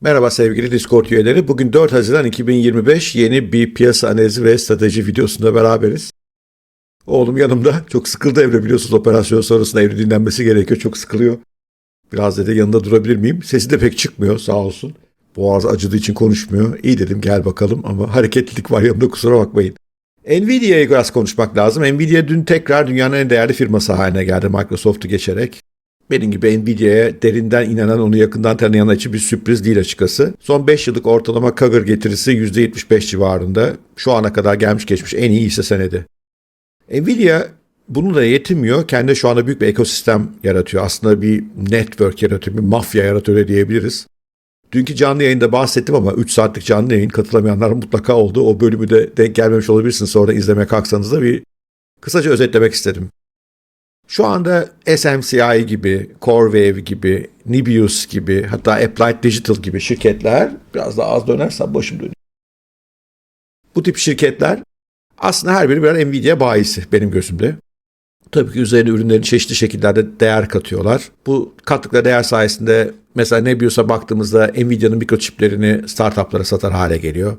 Merhaba sevgili Discord üyeleri. Bugün 4 Haziran 2025 yeni bir piyasa analizi ve strateji videosunda beraberiz. Oğlum yanımda. Çok sıkıldı Emre biliyorsunuz operasyon sonrasında Emre dinlenmesi gerekiyor. Çok sıkılıyor. Biraz dedi yanında durabilir miyim? Sesi de pek çıkmıyor sağ olsun. Boğaz acıdığı için konuşmuyor. İyi dedim gel bakalım ama hareketlilik var yanımda kusura bakmayın. Nvidia'yı biraz konuşmak lazım. Nvidia dün tekrar dünyanın en değerli firması haline geldi Microsoft'u geçerek. Benim gibi Nvidia'ya derinden inanan, onu yakından tanıyanlar için bir sürpriz değil açıkçası. Son 5 yıllık ortalama CAGR getirisi %75 civarında. Şu ana kadar gelmiş geçmiş en iyi hisse senedi. Nvidia bunu da yetinmiyor. Kendi şu anda büyük bir ekosistem yaratıyor. Aslında bir network yaratıyor, bir mafya yaratıyor diyebiliriz. Dünkü canlı yayında bahsettim ama 3 saatlik canlı yayın katılamayanlar mutlaka oldu. O bölümü de denk gelmemiş olabilirsiniz. Sonra izlemeye kalksanız da bir kısaca özetlemek istedim. Şu anda SMCI gibi, CoreWave gibi, Nibius gibi hatta Applied Digital gibi şirketler biraz daha az dönersem başım dönüyor. Bu tip şirketler aslında her biri birer Nvidia bayisi benim gözümde. Tabii ki üzerine ürünlerin çeşitli şekillerde değer katıyorlar. Bu kattıkları değer sayesinde mesela Nebius'a baktığımızda Nvidia'nın mikroçiplerini startuplara satar hale geliyor.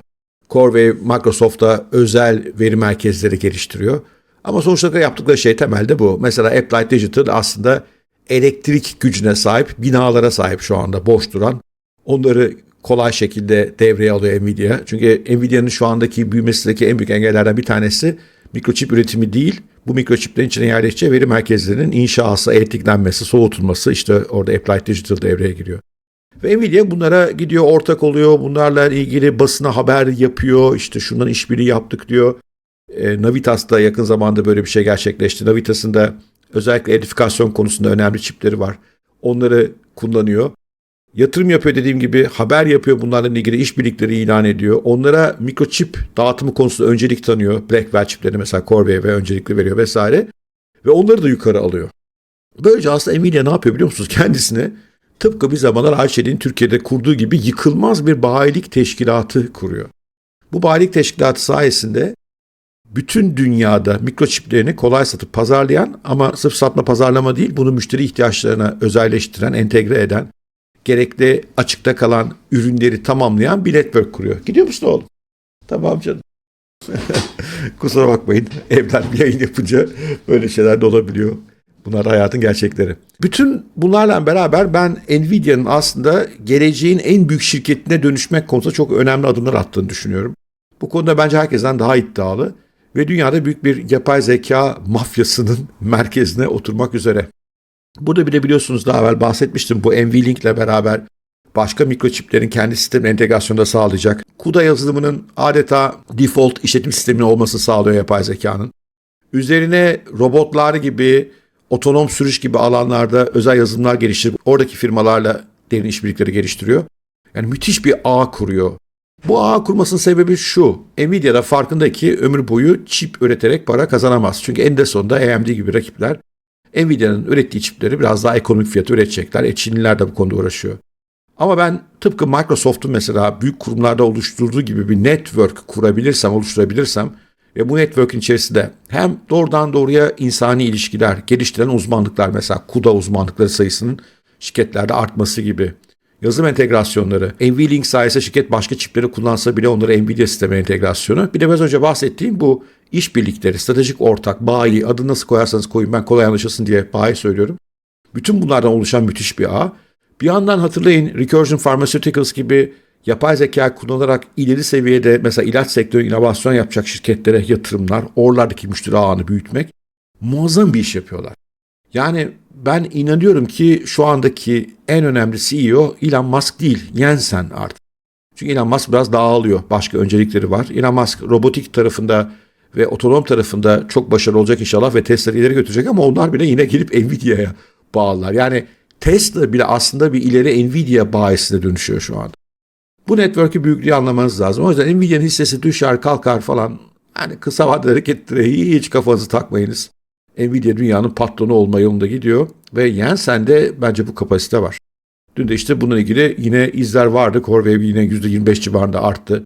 CoreWave Microsoft'a özel veri merkezleri geliştiriyor. Ama sonuçta yaptıkları şey temelde bu. Mesela Applied Digital aslında elektrik gücüne sahip, binalara sahip şu anda boş duran. Onları kolay şekilde devreye alıyor Nvidia. Çünkü Nvidia'nın şu andaki büyümesindeki en büyük engellerden bir tanesi mikroçip üretimi değil. Bu mikroçiplerin içine yerleşeceği veri merkezlerinin inşası, elektriklenmesi, soğutulması işte orada Applied Digital devreye giriyor. Ve Nvidia bunlara gidiyor ortak oluyor. Bunlarla ilgili basına haber yapıyor. İşte şundan işbirliği yaptık diyor. E, Navitas'ta yakın zamanda böyle bir şey gerçekleşti. Navitas'ın da özellikle edifikasyon konusunda önemli çipleri var. Onları kullanıyor. Yatırım yapıyor dediğim gibi haber yapıyor bunlarla ilgili işbirlikleri ilan ediyor. Onlara mikroçip dağıtımı konusunda öncelik tanıyor. Blackwell çipleri mesela Corvai'ye öncelikli veriyor vesaire. Ve onları da yukarı alıyor. Böylece aslında Nvidia ne yapıyor biliyor musunuz? Kendisine tıpkı bir zamanlar Ayşe'nin Türkiye'de kurduğu gibi yıkılmaz bir bayilik teşkilatı kuruyor. Bu bayilik teşkilatı sayesinde bütün dünyada mikroçiplerini kolay satıp pazarlayan ama sırf satma pazarlama değil bunu müşteri ihtiyaçlarına özelleştiren, entegre eden, gerekli açıkta kalan ürünleri tamamlayan bir network kuruyor. Gidiyor musun oğlum? Tamam canım. Kusura bakmayın. Evden bir yayın yapınca böyle şeyler de olabiliyor. Bunlar hayatın gerçekleri. Bütün bunlarla beraber ben Nvidia'nın aslında geleceğin en büyük şirketine dönüşmek konusunda çok önemli adımlar attığını düşünüyorum. Bu konuda bence herkesten daha iddialı ve dünyada büyük bir yapay zeka mafyasının merkezine oturmak üzere. Burada bile biliyorsunuz daha evvel bahsetmiştim bu NVLink ile beraber başka mikroçiplerin kendi sistem entegrasyonunda sağlayacak. CUDA yazılımının adeta default işletim sisteminin olması sağlıyor yapay zekanın. Üzerine robotlar gibi, otonom sürüş gibi alanlarda özel yazılımlar geliştirip oradaki firmalarla derin işbirlikleri geliştiriyor. Yani müthiş bir ağ kuruyor. Bu ağ kurmasının sebebi şu. Nvidia'da farkındaki ömür boyu çip üreterek para kazanamaz. Çünkü en de sonunda AMD gibi rakipler Nvidia'nın ürettiği çipleri biraz daha ekonomik fiyatı üretecekler. E Çinliler de bu konuda uğraşıyor. Ama ben tıpkı Microsoft'un mesela büyük kurumlarda oluşturduğu gibi bir network kurabilirsem, oluşturabilirsem ve bu network'ün içerisinde hem doğrudan doğruya insani ilişkiler, geliştiren uzmanlıklar mesela CUDA uzmanlıkları sayısının şirketlerde artması gibi yazılım entegrasyonları, NVLink sayesinde şirket başka çipleri kullansa bile onları Nvidia sisteme entegrasyonu. Bir de biraz önce bahsettiğim bu işbirlikleri, stratejik ortak, bayi, adı nasıl koyarsanız koyun ben kolay anlaşılsın diye bayi söylüyorum. Bütün bunlardan oluşan müthiş bir ağ. Bir yandan hatırlayın Recursion Pharmaceuticals gibi yapay zeka kullanarak ileri seviyede mesela ilaç sektörü inovasyon yapacak şirketlere yatırımlar, oralardaki müşteri ağını büyütmek muazzam bir iş yapıyorlar. Yani ben inanıyorum ki şu andaki en önemli CEO Elon Musk değil, Jensen artık. Çünkü Elon Musk biraz dağılıyor. Başka öncelikleri var. Elon Musk robotik tarafında ve otonom tarafında çok başarılı olacak inşallah ve Tesla'yı ileri götürecek ama onlar bile yine gelip Nvidia'ya bağlılar. Yani Tesla bile aslında bir ileri Nvidia bayisine dönüşüyor şu anda. Bu network'ü büyüklüğü anlamanız lazım. O yüzden Nvidia'nın hissesi düşer kalkar falan. Yani kısa vadeli hareketlere hiç kafanızı takmayınız. Nvidia dünyanın patronu olma yolunda gidiyor ve Jensen'de bence bu kapasite var. Dün de işte bununla ilgili yine izler vardı. Corvave yine %25 civarında arttı.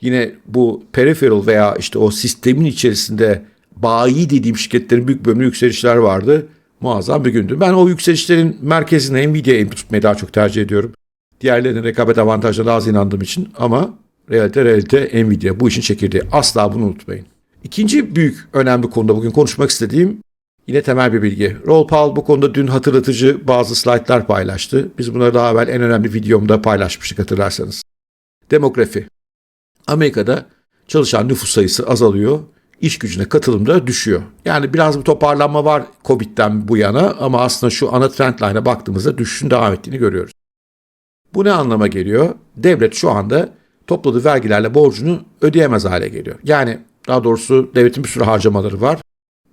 Yine bu peripheral veya işte o sistemin içerisinde bayi dediğim şirketlerin büyük bölümü yükselişler vardı. Muazzam bir gündü. Ben o yükselişlerin merkezine Nvidia'yı tutmayı daha çok tercih ediyorum. Diğerlerinin rekabet avantajlarına az inandığım için ama realite realite Nvidia bu işin çekirdeği. Asla bunu unutmayın. İkinci büyük önemli konuda bugün konuşmak istediğim yine temel bir bilgi. Roll Powell bu konuda dün hatırlatıcı bazı slaytlar paylaştı. Biz bunları daha evvel en önemli videomda paylaşmıştık hatırlarsanız. Demografi. Amerika'da çalışan nüfus sayısı azalıyor. iş gücüne katılım da düşüyor. Yani biraz bir toparlanma var Covid'den bu yana ama aslında şu ana trendline'a baktığımızda düşüşün devam ettiğini görüyoruz. Bu ne anlama geliyor? Devlet şu anda topladığı vergilerle borcunu ödeyemez hale geliyor. Yani daha doğrusu devletin bir sürü harcamaları var.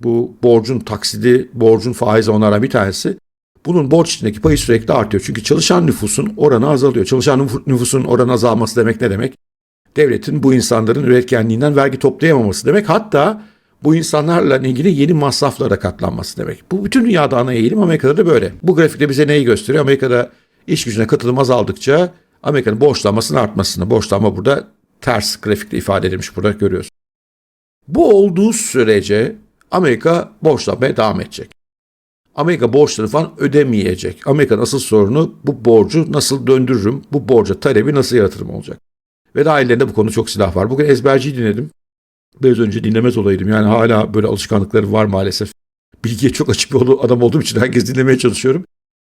Bu borcun taksidi, borcun faizi onlardan bir tanesi. Bunun borç içindeki payı sürekli artıyor. Çünkü çalışan nüfusun oranı azalıyor. Çalışan nüfusun oranı azalması demek ne demek? Devletin bu insanların üretkenliğinden vergi toplayamaması demek. Hatta bu insanlarla ilgili yeni masraflara katlanması demek. Bu bütün dünyada ana eğilim Amerika'da da böyle. Bu grafikte bize neyi gösteriyor? Amerika'da iş gücüne katılım azaldıkça Amerika'nın borçlanmasının artmasını. Borçlanma burada ters grafikte ifade edilmiş burada görüyoruz. Bu olduğu sürece Amerika borçlanmaya devam edecek. Amerika borçları falan ödemeyecek. Amerika'nın asıl sorunu bu borcu nasıl döndürürüm, bu borca talebi nasıl yaratırım olacak. Ve daha ellerinde bu konu çok silah var. Bugün ezberciyi dinledim. Biraz önce dinlemez olaydım. Yani hala böyle alışkanlıkları var maalesef. Bilgiye çok açık bir adam olduğum için herkes dinlemeye çalışıyorum.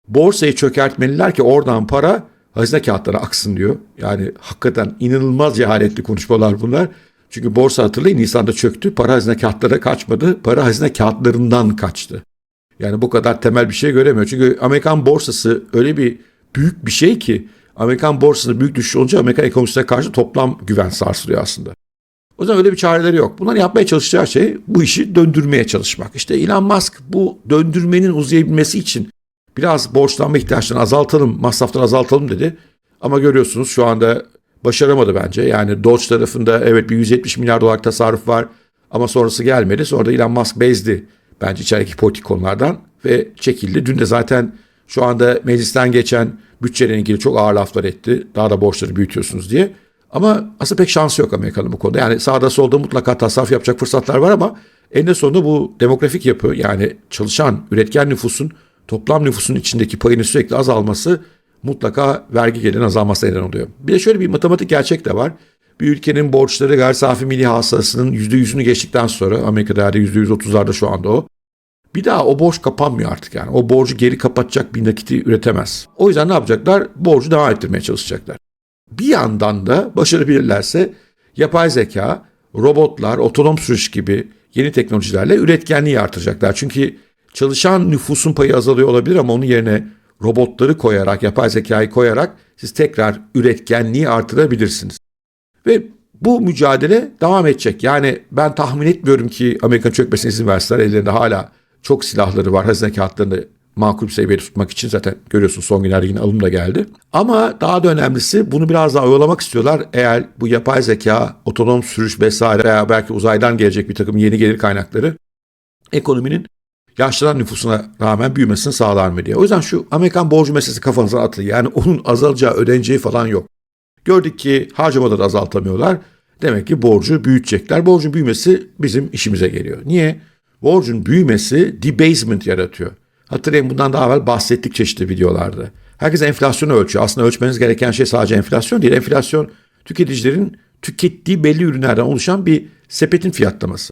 Borsayı çökertmeliler ki oradan para hazine kağıtları aksın diyor. Yani hakikaten inanılmaz cehaletli konuşmalar bunlar. Çünkü borsa hatırlayın Nisan'da çöktü. Para hazine kağıtlara kaçmadı. Para hazine kağıtlarından kaçtı. Yani bu kadar temel bir şey göremiyor. Çünkü Amerikan borsası öyle bir büyük bir şey ki Amerikan borsasında büyük düşüş olunca Amerikan ekonomisine karşı toplam güven sarsılıyor aslında. O yüzden öyle bir çareleri yok. Bunlar yapmaya çalışacağı şey bu işi döndürmeye çalışmak. İşte Elon Musk bu döndürmenin uzayabilmesi için biraz borçlanma ihtiyaçlarını azaltalım, masrafları azaltalım dedi. Ama görüyorsunuz şu anda başaramadı bence. Yani Doge tarafında evet bir 170 milyar dolar tasarruf var ama sonrası gelmedi. Sonra da Elon Musk bezdi bence içerideki politik konulardan ve çekildi. Dün de zaten şu anda meclisten geçen bütçeyle ilgili çok ağır laflar etti. Daha da borçları büyütüyorsunuz diye. Ama aslında pek şansı yok Amerika'nın bu konuda. Yani sağda solda mutlaka tasarruf yapacak fırsatlar var ama eninde sonunda bu demografik yapı yani çalışan üretken nüfusun toplam nüfusun içindeki payını sürekli azalması mutlaka vergi gelirinin azalmasına neden oluyor. Bir de şöyle bir matematik gerçek de var. Bir ülkenin borçları gayri safi milli hasılasının %100'ünü geçtikten sonra Amerika'da yani %130'larda şu anda o. Bir daha o borç kapanmıyor artık yani. O borcu geri kapatacak bir nakiti üretemez. O yüzden ne yapacaklar? Borcu devam ettirmeye çalışacaklar. Bir yandan da başarabilirlerse yapay zeka, robotlar, otonom sürüş gibi yeni teknolojilerle üretkenliği artıracaklar. Çünkü çalışan nüfusun payı azalıyor olabilir ama onun yerine robotları koyarak, yapay zekayı koyarak siz tekrar üretkenliği artırabilirsiniz. Ve bu mücadele devam edecek. Yani ben tahmin etmiyorum ki Amerikan çökmesine izin verseler. Ellerinde hala çok silahları var. Hazine kağıtlarını makul seviyede tutmak için zaten görüyorsunuz son günlerde yine alım da geldi. Ama daha da önemlisi bunu biraz daha oyalamak istiyorlar. Eğer bu yapay zeka, otonom sürüş vesaire veya belki uzaydan gelecek bir takım yeni gelir kaynakları ekonominin yaşlanan nüfusuna rağmen büyümesini sağlar mı diye. O yüzden şu Amerikan borcu meselesi kafanıza atılıyor. Yani onun azalacağı, ödeneceği falan yok. Gördük ki harcamaları azaltamıyorlar. Demek ki borcu büyütecekler. Borcun büyümesi bizim işimize geliyor. Niye? Borcun büyümesi debasement yaratıyor. Hatırlayın bundan daha evvel bahsettik çeşitli videolarda. Herkes enflasyonu ölçüyor. Aslında ölçmeniz gereken şey sadece enflasyon değil. Enflasyon tüketicilerin tükettiği belli ürünlerden oluşan bir sepetin fiyatlaması.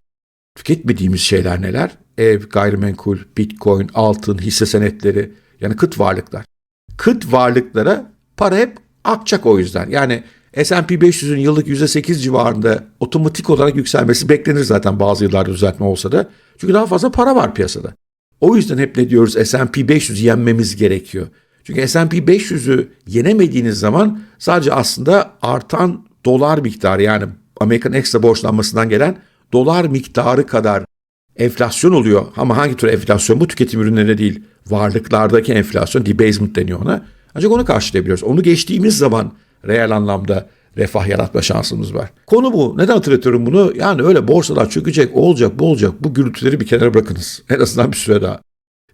Tüketmediğimiz şeyler neler? Ev, gayrimenkul, bitcoin, altın, hisse senetleri yani kıt varlıklar. Kıt varlıklara para hep akacak o yüzden. Yani S&P 500'ün yıllık %8 civarında otomatik olarak yükselmesi beklenir zaten bazı yıllarda düzeltme olsa da. Çünkü daha fazla para var piyasada. O yüzden hep ne diyoruz S&P 500 yenmemiz gerekiyor. Çünkü S&P 500'ü yenemediğiniz zaman sadece aslında artan dolar miktarı yani Amerikan ekstra borçlanmasından gelen dolar miktarı kadar enflasyon oluyor. Ama hangi tür enflasyon? Bu tüketim ürünlerine değil. Varlıklardaki enflasyon, debasement deniyor ona. Ancak onu karşılayabiliyoruz. Onu geçtiğimiz zaman reel anlamda refah yaratma şansımız var. Konu bu. Neden hatırlatıyorum bunu? Yani öyle borsalar çökecek, olacak, bu olacak. Bu gürültüleri bir kenara bırakınız. En azından bir süre daha.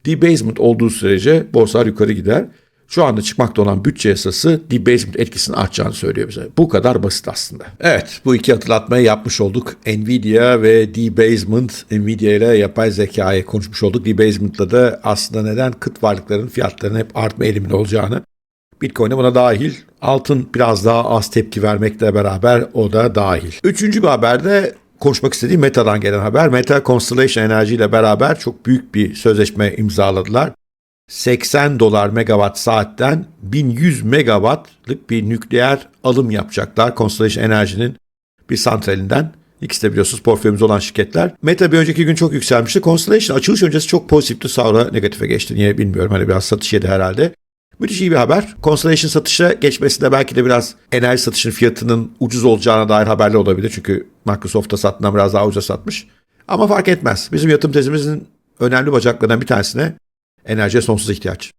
Debasement olduğu sürece borsalar yukarı gider. Şu anda çıkmakta olan bütçe yasası debasement etkisini artacağını söylüyor bize. Bu kadar basit aslında. Evet bu iki hatırlatmayı yapmış olduk. Nvidia ve debasement, Nvidia ile yapay zekayı konuşmuş olduk. Debasement'la da aslında neden kıt varlıkların fiyatlarının hep artma eğiliminde olacağını Bitcoin de buna dahil. Altın biraz daha az tepki vermekle beraber o da dahil. Üçüncü bir haberde konuşmak istediğim Meta'dan gelen haber. Meta Constellation Enerji ile beraber çok büyük bir sözleşme imzaladılar. 80 dolar megawatt saatten 1100 megawattlık bir nükleer alım yapacaklar Constellation Enerji'nin bir santralinden. İkisi de biliyorsunuz portföyümüz olan şirketler. Meta bir önceki gün çok yükselmişti. Constellation açılış öncesi çok pozitifti. Sonra negatife geçti. Niye bilmiyorum. Hani biraz satış yedi herhalde. Müthiş iyi bir haber. Constellation satışa geçmesinde belki de biraz enerji satışının fiyatının ucuz olacağına dair haberler olabilir. Çünkü Microsoft'ta sattığından biraz daha ucuza satmış. Ama fark etmez. Bizim yatırım tezimizin önemli bacaklarından bir tanesine enerjiye sonsuz ihtiyaç.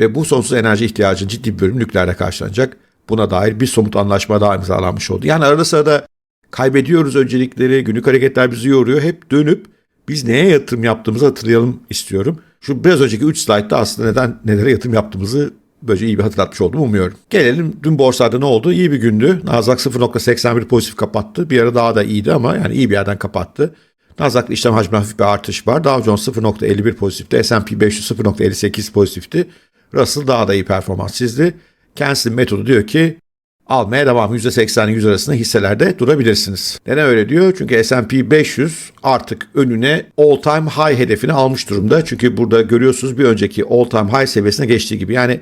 Ve bu sonsuz enerji ihtiyacının ciddi bir bölümü nükleerle karşılanacak. Buna dair bir somut anlaşma daha imzalanmış oldu. Yani arada sırada kaybediyoruz öncelikleri, günlük hareketler bizi yoruyor. Hep dönüp biz neye yatırım yaptığımızı hatırlayalım istiyorum. Şu biraz önceki 3 slaytta aslında neden nelere yatırım yaptığımızı böylece iyi bir hatırlatmış oldum umuyorum. Gelelim dün borsada ne oldu? İyi bir gündü. Nasdaq 0.81 pozitif kapattı. Bir ara daha da iyiydi ama yani iyi bir yerden kapattı. Nasdaq'ta işlem hacmi hafif bir artış var. Dow Jones 0.51 pozitifti. S&P 500 0.58 pozitifti. Russell daha da iyi performans çizdi. Kendisinin metodu diyor ki almaya devam %80 100 arasında hisselerde durabilirsiniz. Neden öyle diyor? Çünkü S&P 500 artık önüne all time high hedefini almış durumda. Çünkü burada görüyorsunuz bir önceki all time high seviyesine geçtiği gibi. Yani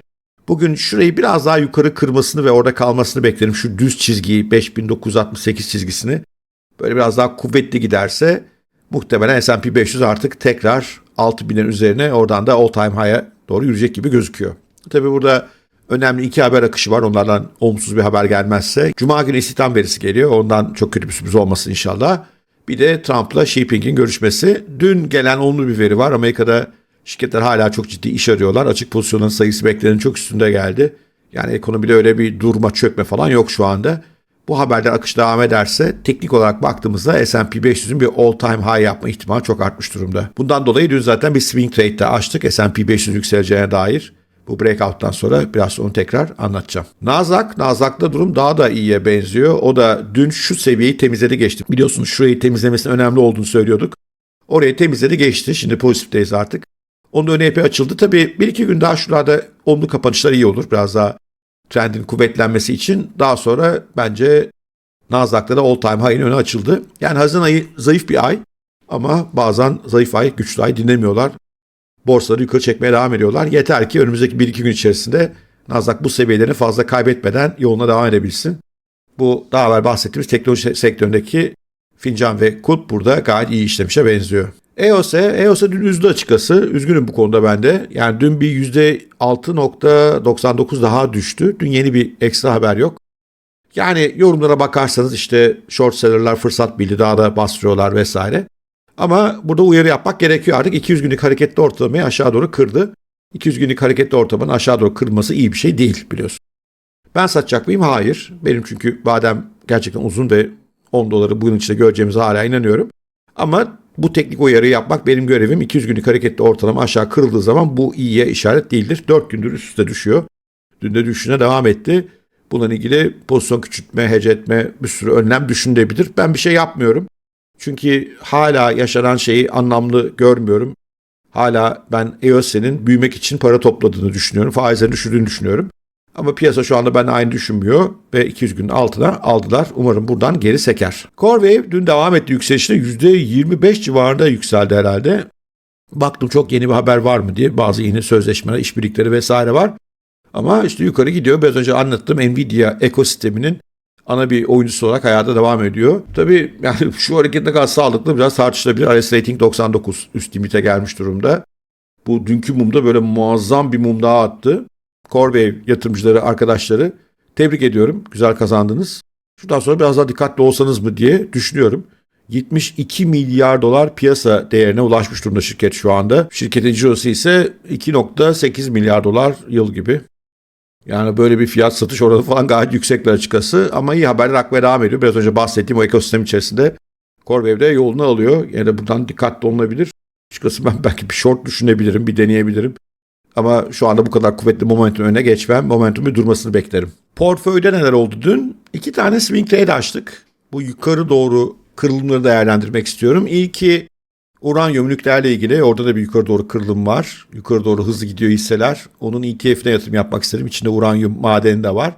bugün şurayı biraz daha yukarı kırmasını ve orada kalmasını beklerim. Şu düz çizgiyi 5968 çizgisini böyle biraz daha kuvvetli giderse muhtemelen S&P 500 artık tekrar 6000'lerin üzerine oradan da all time high'a doğru yürüyecek gibi gözüküyor. Tabi burada önemli iki haber akışı var. Onlardan olumsuz bir haber gelmezse. Cuma günü istihdam verisi geliyor. Ondan çok kötü bir sürpriz olmasın inşallah. Bir de Trump'la Xi Jinping'in görüşmesi. Dün gelen olumlu bir veri var. Amerika'da şirketler hala çok ciddi iş arıyorlar. Açık pozisyonların sayısı beklenenin çok üstünde geldi. Yani ekonomide öyle bir durma çökme falan yok şu anda. Bu haberler akış devam ederse teknik olarak baktığımızda S&P 500'ün bir all time high yapma ihtimali çok artmış durumda. Bundan dolayı dün zaten bir swing trade'de açtık S&P 500 yükseleceğine dair. Bu breakout'tan sonra biraz onu tekrar anlatacağım. Nasdaq, Nasdaq'ta durum daha da iyiye benziyor. O da dün şu seviyeyi temizledi geçti. Biliyorsunuz şurayı temizlemesinin önemli olduğunu söylüyorduk. Orayı temizledi geçti. Şimdi pozitifteyiz artık. Onun öne epey açıldı. Tabii bir iki gün daha şurada olumlu kapanışlar iyi olur. Biraz daha trendin kuvvetlenmesi için. Daha sonra bence Nasdaq'ta da all time high'in önü açıldı. Yani Haziran ayı zayıf bir ay ama bazen zayıf ay, güçlü ay dinlemiyorlar borsaları yukarı çekmeye devam ediyorlar. Yeter ki önümüzdeki 1-2 gün içerisinde Nasdaq bu seviyelerini fazla kaybetmeden yoluna devam edebilsin. Bu daha evvel bahsettiğimiz teknoloji sektöründeki fincan ve kut burada gayet iyi işlemişe benziyor. EOS, EOS dün üzdü açıkçası. Üzgünüm bu konuda ben de. Yani dün bir %6.99 daha düştü. Dün yeni bir ekstra haber yok. Yani yorumlara bakarsanız işte short seller'lar fırsat bildi daha da bastırıyorlar vesaire. Ama burada uyarı yapmak gerekiyor artık. 200 günlük hareketli ortalamayı aşağı doğru kırdı. 200 günlük hareketli ortalamanın aşağı doğru kırılması iyi bir şey değil biliyorsun. Ben satacak mıyım? Hayır. Benim çünkü badem gerçekten uzun ve 10 doları bugün içinde göreceğimize hala inanıyorum. Ama bu teknik uyarı yapmak benim görevim. 200 günlük hareketli ortalama aşağı kırıldığı zaman bu iyiye işaret değildir. 4 gündür üst üste düşüyor. Dün de düşüne devam etti. Bununla ilgili pozisyon küçültme, hece etme bir sürü önlem düşünülebilir. Ben bir şey yapmıyorum. Çünkü hala yaşanan şeyi anlamlı görmüyorum. Hala ben EOS'nin büyümek için para topladığını düşünüyorum. Faizlerini düşürdüğünü düşünüyorum. Ama piyasa şu anda ben aynı düşünmüyor ve 200 günün altına aldılar. Umarım buradan geri seker. Corewave dün devam etti yükselişine %25 civarında yükseldi herhalde. Baktım çok yeni bir haber var mı diye bazı yeni sözleşmeler, işbirlikleri vesaire var. Ama işte yukarı gidiyor. Biraz önce anlattım Nvidia ekosisteminin ana bir oyuncusu olarak hayata devam ediyor. Tabii yani şu hareket ne kadar sağlıklı biraz tartışılabilir. RS rating 99 üst limite gelmiş durumda. Bu dünkü mumda böyle muazzam bir mum daha attı. Corvey yatırımcıları, arkadaşları tebrik ediyorum. Güzel kazandınız. Şuradan sonra biraz daha dikkatli olsanız mı diye düşünüyorum. 72 milyar dolar piyasa değerine ulaşmış durumda şirket şu anda. Şirketin cirosu ise 2.8 milyar dolar yıl gibi. Yani böyle bir fiyat satış oranı falan gayet yüksekler açıkçası. Ama iyi haberler akmaya devam ediyor. Biraz önce bahsettiğim o ekosistem içerisinde Corvev'de yolunu alıyor. Yani buradan dikkatli olunabilir. Açıkçası ben belki bir short düşünebilirim, bir deneyebilirim. Ama şu anda bu kadar kuvvetli momentum önüne geçmem. Momentumun durmasını beklerim. Portföyde neler oldu dün? İki tane swing trade açtık. Bu yukarı doğru kırılımları değerlendirmek istiyorum. İlki Uranyum nükleerle ilgili orada da bir yukarı doğru kırılım var. Yukarı doğru hızlı gidiyor hisseler. Onun ETF'ine yatırım yapmak istedim. İçinde uranyum madeni de var.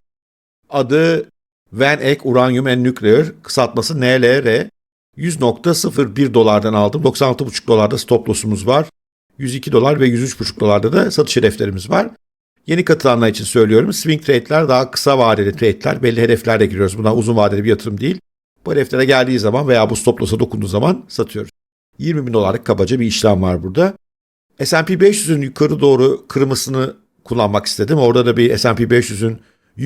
Adı Van Eck Uranium and Nuclear kısaltması NLR. 100.01 dolardan aldım. 96.5 dolarda stop loss'umuz var. 102 dolar ve 103.5 dolarda da satış hedeflerimiz var. Yeni katılanlar için söylüyorum. Swing trade'ler daha kısa vadeli trade'ler. Belli hedeflerle giriyoruz. Bunlar uzun vadeli bir yatırım değil. Bu hedeflere geldiği zaman veya bu stop loss'a dokunduğu zaman satıyoruz. 20 bin dolarlık kabaca bir işlem var burada. S&P 500'ün yukarı doğru kırmasını kullanmak istedim. Orada da bir S&P 500'ün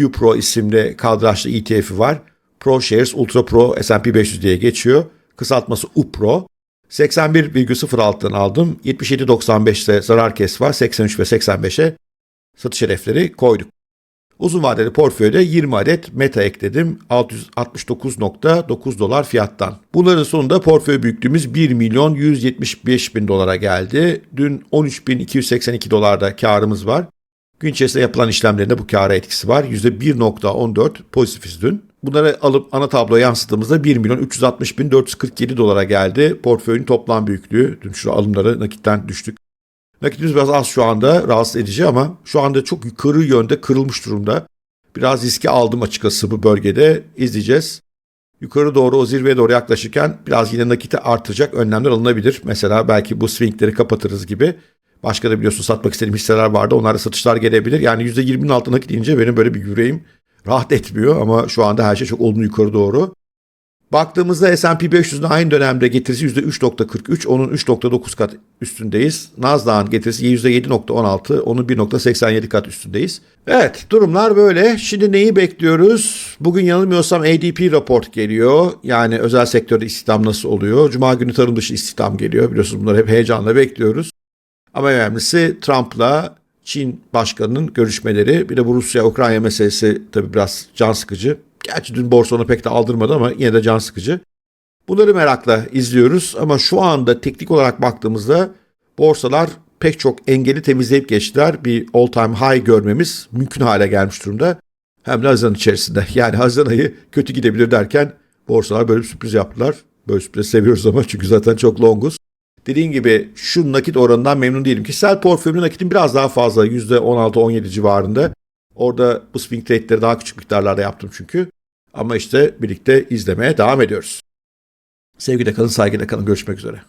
UPRO isimli kaldıraçlı ETF'i var. Pro Shares Ultra Pro S&P 500 diye geçiyor. Kısaltması UPRO. 81,06'dan aldım. 77.95'te zarar kes var. 83 ve 85'e satış hedefleri koyduk. Uzun vadeli portföyde 20 adet meta ekledim 669.9 dolar fiyattan. Bunların sonunda portföy büyüklüğümüz 1 milyon 175 bin dolara geldi. Dün 13.282 dolarda karımız var. Gün içerisinde yapılan işlemlerinde bu kâra etkisi var. %1.14 pozitifiz dün. Bunları alıp ana tabloya yansıttığımızda 1 milyon 360 bin 447 dolara geldi. Portföyün toplam büyüklüğü. Dün şu alımları nakitten düştük. Nakitimiz biraz az şu anda rahatsız edici ama şu anda çok yukarı yönde kırılmış durumda. Biraz riski aldım açıkçası bu bölgede. izleyeceğiz. Yukarı doğru o zirveye doğru yaklaşırken biraz yine nakiti artıracak önlemler alınabilir. Mesela belki bu swingleri kapatırız gibi. Başka da biliyorsun satmak istediğim hisseler vardı. Onlarda satışlar gelebilir. Yani %20'nin altına nakit benim böyle bir yüreğim rahat etmiyor. Ama şu anda her şey çok olumlu yukarı doğru. Baktığımızda S&P 500'ün aynı dönemde getirisi %3.43, onun 3.9 kat üstündeyiz. Nasdaq'ın getirisi %7.16, onun 1.87 kat üstündeyiz. Evet, durumlar böyle. Şimdi neyi bekliyoruz? Bugün yanılmıyorsam ADP raport geliyor. Yani özel sektörde istihdam nasıl oluyor? Cuma günü tarım dışı istihdam geliyor. Biliyorsunuz bunları hep heyecanla bekliyoruz. Ama önemlisi Trump'la Çin başkanının görüşmeleri. Bir de bu Rusya-Ukrayna meselesi tabii biraz can sıkıcı. Gerçi dün borsa onu pek de aldırmadı ama yine de can sıkıcı. Bunları merakla izliyoruz ama şu anda teknik olarak baktığımızda borsalar pek çok engeli temizleyip geçtiler. Bir all time high görmemiz mümkün hale gelmiş durumda. Hem de Haziran içerisinde. Yani Haziran ayı kötü gidebilir derken borsalar böyle bir sürpriz yaptılar. Böyle sürpriz seviyoruz ama çünkü zaten çok longuz. Dediğim gibi şu nakit oranından memnun değilim. Kişisel portföyümün nakitin biraz daha fazla %16-17 civarında. Orada bu swing trade'leri daha küçük miktarlarda yaptım çünkü. Ama işte birlikte izlemeye devam ediyoruz. Sevgiyle kalın, saygıyla kalın. Görüşmek üzere.